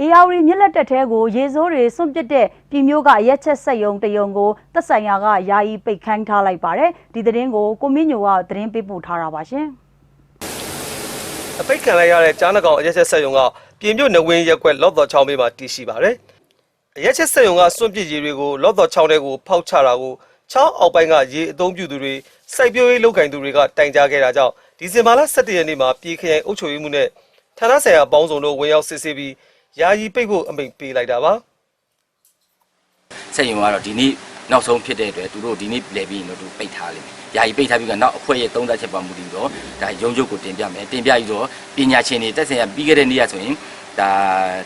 အေယာဝတီမြက်လက်တက်ထဲကိုရေစိုးတွေစွန့်ပစ်တဲ့ပြည်မျိုးကရက်ချက်ဆက်ယုံတယုံကိုသက်ဆိုင်ရာကယာယီပိတ်ခိုင်းထားလိုက်ပါတယ်ဒီသတင်းကိုကိုမင်းညိုကသတင်းပေးပို့ထားတာပါရှင်အပိတ်ခံလိုက်ရတဲ့ကြားနှကောင်အရက်ချက်ဆက်ယုံကပြင်မြို့နဝင်းရက်ကွက်လော့တော်ချောင်းဘေးမှာတည်ရှိပါတယ်။အရက်ချက်ဆက်ယုံကစွန့်ပစ်ရေတွေကိုလော့တော်ချောင်းထဲကိုဖောက်ချတာကိုချောင်းအောက်ပိုင်းကရေအုံပြုသူတွေစိုက်ပျိုးရေးလုပ်ကင်သူတွေကတိုင်ကြားခဲ့တာကြောင့်ဒီဇင်ဘာလ17ရက်နေ့မှာပြည်ခရိုင်အုပ်ချုပ်ရေးမှူးနဲ့ဌာနဆိုင်ရာပေါင်းစုံတို့ဝင်ရောက်စစ်ဆေးပြီး ယာယီပိတ်ဖို့အမိန့်ပေးလိုက်တာပါ။စက်ရုံကတော့ဒီနေ့နောက်ဆုံးဖြစ်တဲ့အတွက်သူတို့ဒီနေ့လဲပြီးရင်တော့သူပိတ်ထားလိမ့်မယ်။ယာယီပိတ်ထားပြီးကနောက်အဖွဲ့ရဲ့သုံးသပ်ချက်ပေါ်မူတည်တော့ဒါရုံချုပ်ကိုတင်ပြမယ်။တင်ပြပြီးတော့ပညာရှင်တွေတက်ဆိုင်ရာပြီးခဲ့တဲ့နေ့ကဆိုရင်ဒါ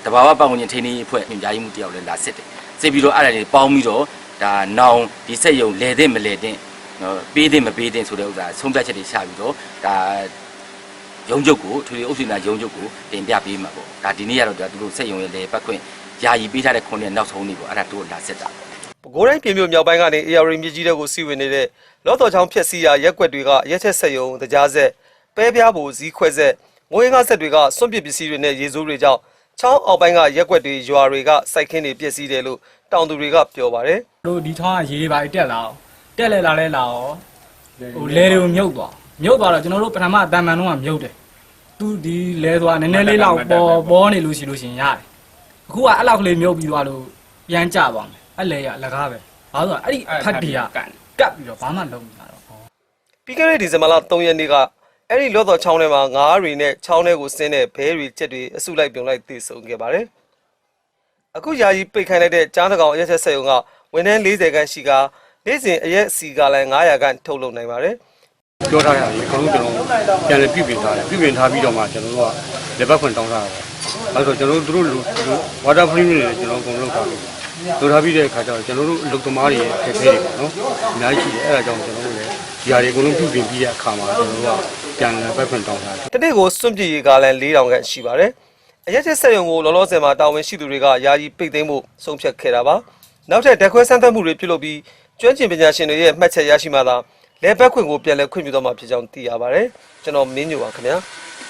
တဘာဝပတ်ဝန်းကျင်ထိန်းသိမ်းရေးအဖွဲ့ညွှန်ကြားရေးမှူးတယောက်လည်းလာစစ်တယ်။စစ်ပြီးတော့အဲ့ဒါတွေပေါင်းပြီးတော့ဒါနောင်ဒီစက်ရုံလဲတဲ့မလဲတဲ့နော်ပေးတဲ့မပေးတဲ့ဆိုတဲ့ဥစ္စာဆုံးဖြတ်ချက်တွေချပြီးတော့ဒါ ရုံချုပ်ကိုထွေထွေအုပ်စုနာရုံချုပ်ကိုတင်ပြပေးမှာပေါ့။ဒါဒီနေ့ကတော့ဒါသူတို့စက်ရုံရဲ့လဲပတ်ခွင့်ယာယီပေးထားတဲ့ခုနှစ်နောက်ဆုံးနေ့ပေါ့အဲ့ဒါတို့လာစစ်တာပေါ့ပဲခူးတိုင်းပြည်မြို့မြောက်ပိုင်းကနေ AR မြစ်ကြီးတဲ့ကိုစီဝင်နေတဲ့လော့တော်ချောင်းဖြက်စီးရာရက်ကွက်တွေကရက်ချက်ဆက်ယုံတရားဆက်ပဲပြားဘူဇီးခွဲဆက်ငွေငါဆက်တွေကစွန့်ပစ်ပစ္စည်းတွေနဲ့ရေစိုးတွေကြောင့်ချောင်းအောက်ပိုင်းကရက်ကွက်တွေရွာတွေကစိုက်ခင်းတွေပျက်စီးတယ်လို့တောင်သူတွေကပြောပါတယ်တို့ဒီထောင်းကရေပါတက်လာအောင်တက်လဲလာလဲလာအောင်ဟိုလဲတွေကိုမြုပ်သွားမြုပ်သွားတော့ကျွန်တော်တို့ပထမအတန်မှန်တော့မြုပ်တယ် သူဒီလဲသွားနည်းနည်းလေးလောက်ပေါ်ပေါ်နေလို့ရှိလို့ရှိရင်ရတယ်အခုကအဲ့လောက်ကလေးမြုပ်ပြီးသွားလို့ပြန်ကျသွားမယ်အဲ့လဲရအလကားပဲဘာလို့လဲအဲ့ဒီဖတ်တီကကပ်ပြီးတော့ဘာမှလုံးမလာတော့ပြီးခဲ့တဲ့ဒီဇင်ဘာလ3ရက်နေ့ကအဲ့ဒီလော့တော်ချောင်းထဲမှာငါးတွေနဲ့ချောင်းထဲကိုဆင်းတဲ့ဘဲတွေကြက်တွေအစုလိုက်ပြုံလိုက်တည်ဆုံခဲ့ပါတယ်အခုယာယီပိတ်ခိုင်းလိုက်တဲ့ကြားတကောင်ရက်ချက်ဆက်ယုံကဝန်ထမ်း40ခန်းရှိကနေ့စဉ်အရက်စီကလည်း900ခန်းထုတ်လုပ်နိုင်ပါတယ် ပြောထားရတယ်အကုန်လုံးကျွန်တော်ပြန်လည်ပြုပြင်ထားတယ်ပြုပြင်ထားပြီးတော့မှကျွန်တော်တို့ကလက်ပတ်ခွင့်တောင်းထားတာပေါ့အဲဆိုကျွန်တော်တို့တို့ဝါတာဖရီတွေကျွန်တော်အကုန်လုံးထားပြီးလုပ်ထားပြီးတဲ့အခါကျတော့ကျွန်တော်တို့အလုပ်သမားတွေရဲ့အခက်အခဲတွေပေါ့နော်အများကြီးရှိတယ်အဲဒါကြောင့်ကျွန်တော်တို့လည်းဒီဟာတွေအကုန်လုံးပြုပြင်ပြီးတဲ့အခါမှာကျွန်တော်တို့ကပြန်လည်ပတ်ခွင့်တောင်းထားတယ်တနေ့ကိုစွန့်ပစ်ရေကလည်း4000ခန့်ရှိပါတယ်။အရက်ချက်ဆက်ယုံကိုလောလောဆယ်မှာတာဝန်ရှိသူတွေကယာယီပိတ်သိမ်းဖို့ဆုံးဖြတ်ခဲ့တာပါ။နောက်ထပ်ဓာတ်ခွဲစမ်းသပ်မှုတွေပြုလုပ်ပြီးကျွမ်းကျင်ပညာရှင်တွေရဲ့မှတ်ချက်ရရှိမှသာ လဲဘက်ခွင့်ကိုပြန်လည်ခွင့်ပြုတော့မှာဖြစ်ကြောင်းသိရပါတယ်။ကျွန်တော်မင်းညိုပါခင်ဗျာ။